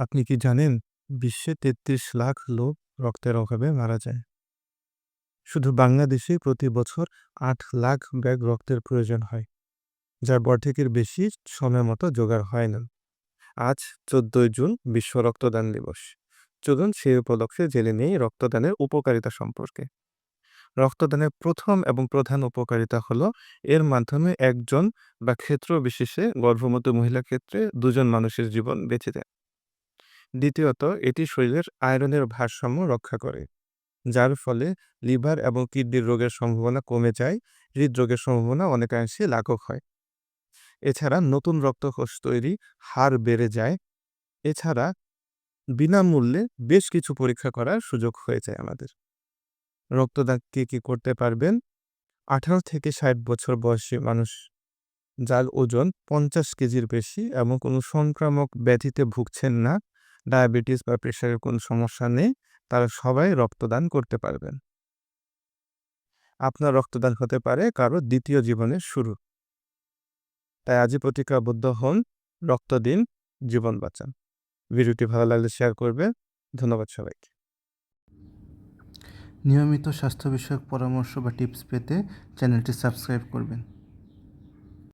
আপনি কি জানেন, বিশ্বে ৩৩ লাখ লোক রক্তের অভাবে মারা যায়। শুধু বাংলাদেশেই প্রতি বছর আট লাখ ব্যাগ রক্তের প্রয়োজন হয়, যার বর্ধেকের বেশি সময় মতো জোগাড় হয় না। আজ চোদ্দই জুন বিশ্ব রক্তদান দিবস। চলুন সেই উপলক্ষে জেনে নেই রক্তদানের উপকারিতা সম্পর্কে। রক্তদানের প্রথম এবং প্রধান উপকারিতা হলো, এর মাধ্যমে একজন বা ক্ষেত্র বিশেষে গর্ভবতী মহিলার ক্ষেত্রে দুজন মানুষের জীবন বেঁচে যায়। দ্বিতীয়ত, এটি শরীরের আয়রনের ভারসাম্য রক্ষা করে, যার ফলে লিভার এবং কিডনির রোগের সম্ভাবনা কমে যায়, হৃদরোগের সম্ভাবনা অনেকাংশে লাঘব হয়। এছাড়া নতুন রক্তকোষ তৈরি হার বেড়ে যায়। এছাড়া বিনামূল্যে বেশ কিছু পরীক্ষা করার সুযোগ হয়ে যায় আমাদের। রক্তদান কে কী করতে পারবেন? আঠারো থেকে ষাট বছর বয়সী মানুষ, যার ওজন পঞ্চাশ কেজির বেশি এবং কোনো সংক্রামক ব্যাধিতে ভুগছেন না ডায়াবেটিস বা প্রেশারের কোনো সমস্যা নেই, তারা সবাই রক্তদান করতে পারবেন। আপনার রক্তদান হতে পারে কারও দ্বিতীয় জীবনের শুরু। তাই আজই প্রতিজ্ঞাবদ্ধ হন রক্ত দিন জীবন বাঁচান। ভিডিওটি ভালো লাগলে শেয়ার করবে ধন্যবাদ সবাইকে। নিয়মিত স্বাস্থ্য বিষয়ক পরামর্শ বা টিপস পেতে চ্যানেলটি সাবস্ক্রাইব করবেন।